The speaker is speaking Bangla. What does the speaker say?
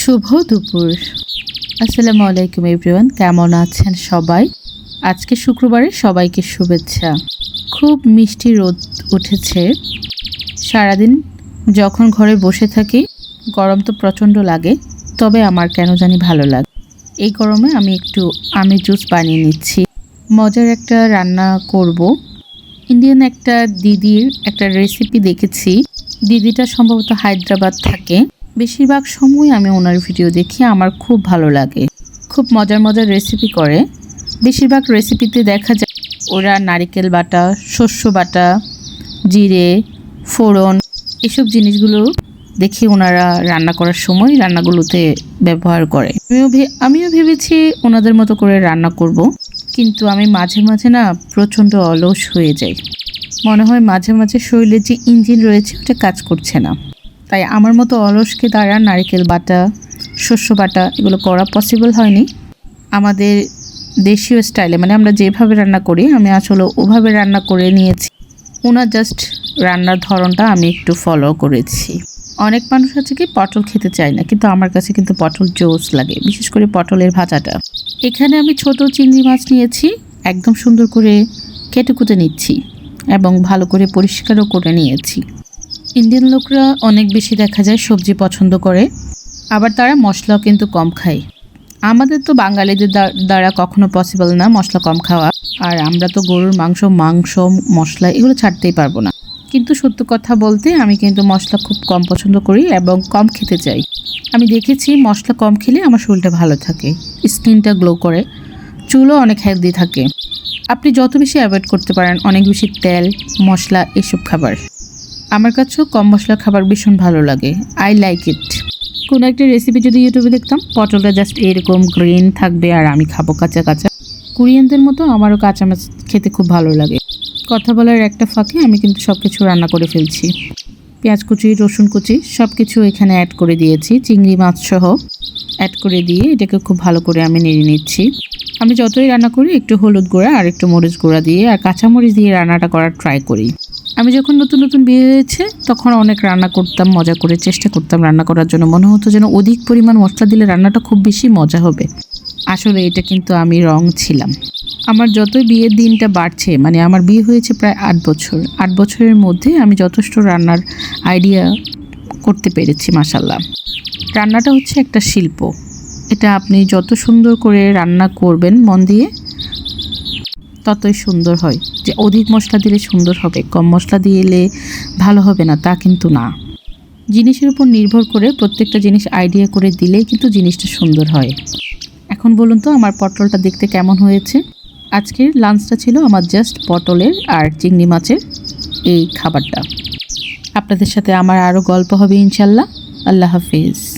শুভ দুপুর। আসসালামু আলাইকুম এভরিওয়ান কেমন আছেন সবাই? আজকে শুক্রবারে সবাইকে শুভেচ্ছা। খুব মিষ্টি রোদ উঠেছে। সারাদিন যখন ঘরে বসে থাকি, গরম তো প্রচণ্ড লাগে, তবে আমার কেন জানি ভালো লাগে। এই গরমে আমি একটু আমি জুস বানিয়ে নিচ্ছি। মজার একটা রান্না করব। ইন্ডিয়ান একটা দিদির একটা রেসিপি দেখেছি। দিদিটা সম্ভবত হায়দ্রাবাদ থাকে। বেশিরভাগ সময় আমি ওনার ভিডিও দেখি, আমার খুব ভালো লাগে। খুব মজার মজার রেসিপি করে। বেশিরভাগ রেসিপিতে দেখা যায় ওরা নারিকেল বাটা, শস্য বাটা, জিরে, ফোড়ন এসব জিনিসগুলো দেখি ওনারা রান্না করার সময় রান্নাগুলোতে ব্যবহার করে। আমিও আমিও ভেবেছি ওনাদের মতো করে রান্না করব, কিন্তু আমি মাঝে মাঝে না প্রচণ্ড অলস হয়ে যাই। মনে হয় মাঝে মাঝে শরীরে যে ইঞ্জিন রয়েছে, ওটা কাজ করছে না। তাই আমার মতো অলসকে দ্বারা নারকেল বাটা, শস্য বাটা, এগুলো করা পসিবল হয়নি। আমাদের দেশীয় স্টাইলে মানে আমরা যেভাবে রান্না করি, আমি আসলে ওভাবে রান্না করে নিয়েছি। ওনার জাস্ট রান্নার ধরনটা আমি একটু ফলো করেছি। অনেক মানুষ আছে কি, পটল খেতে চায় না, কিন্তু আমার কাছে কিন্তু পটল জোস লাগে, বিশেষ করে পটলের ভাজাটা। এখানে আমি ছোট চিংড়ি মাছ নিয়েছি, একদম সুন্দর করে কেটে কুটে নিচ্ছি, এবং ভালো করে পরিষ্কারও করে নিয়েছি। ইন্ডিয়ান লোকরা অনেক বেশি দেখা যায় সবজি পছন্দ করে, আবার তারা মশলাও কিন্তু কম খায়। আমাদের তো বাঙালিদের দ্বা- দ্বারা কখনো পসিবল না মশলা কম খাওয়া, আর আমরা তো গরুর মাংস মাংস, মশলা এগুলো ছাড়তেই পারব না। কিন্তু সত্য কথা বলতে আমি কিন্তু মশলা খুব কম পছন্দ করি এবং কম খেতে চাই। আমি দেখেছি মশলা কম খেলে আমার শরীরটা ভালো থাকে, স্কিনটা গ্লো করে, চুলও অনেক হেলদি থাকে। আপনি যত বেশি অ্যাভয়েড করতে পারেন, অনেক বেশি তেল, মশলা এসব খাবার। আমার কাছেও কম মশলা খাবার ভীষণ ভালো লাগে। আই লাইক ইট কোনো একটা রেসিপি যদি ইউটিউবে দেখতাম, পটলটা জাস্ট এরকম গ্রিন থাকবে আর আমি খাব কাঁচা কাঁচা। কোরিয়ানদের মতো আমারও কাঁচা মাছ খেতে খুব ভালো লাগে। কথা বলার একটা ফাঁকে আমি কিন্তু সব কিছু রান্না করে ফেলছি। পেঁয়াজ কুচি, রসুন কুচি সব কিছু এখানে অ্যাড করে দিয়েছি, চিংড়ি মাছ সহ। অ্যাড করে দিয়ে এটাকে খুব ভালো করে আমি নেড়ে নিচ্ছি। আমি যতই রান্না করি একটু হলুদ গুঁড়া আর একটু মরিচ গুঁড়া দিয়ে আর কাঁচামরিচ দিয়ে রান্নাটা করার ট্রাই করি। আমি যখন নতুন নতুন বিয়ে হয়েছে, তখন অনেক রান্না করতাম, মজা করে চেষ্টা করতাম রান্না করার জন্য। মনে হতো যেন অধিক পরিমাণ মশলা দিলে রান্নাটা খুব বেশি মজা হবে। আসলে এটা কিন্তু আমি রং ছিলাম। আমার যতই বিয়ের দিনটা বাড়ছে মানে আমার বিয়ে হয়েছে প্রায় আট বছর, আট বছরের মধ্যে আমি যথেষ্ট রান্নার আইডিয়া করতে পেরেছি মাসাল্লাহ রান্নাটা হচ্ছে একটা শিল্প। এটা আপনি যত সুন্দর করে রান্না করবেন মন দিয়ে ততই সুন্দর হয়। যে অধিক মশলা দিলে সুন্দর হবে, কম মশলা দিলে ভালো হবে না, তা কিন্তু না। জিনিসের উপর নির্ভর করে প্রত্যেকটা জিনিস আইডিয়া করে দিলেই কিন্তু জিনিসটা সুন্দর হয়। এখন বলুন তো, আমার পটলটা দেখতে কেমন হয়েছে? আজকের লাঞ্চটা ছিল আমার জাস্ট পটলের আর চিংড়ি মাছের এই খাবারটা। আপনাদের সাথে আমার আরও গল্প হবে ইনশাল্লাহ। আল্লাহ হাফিজ।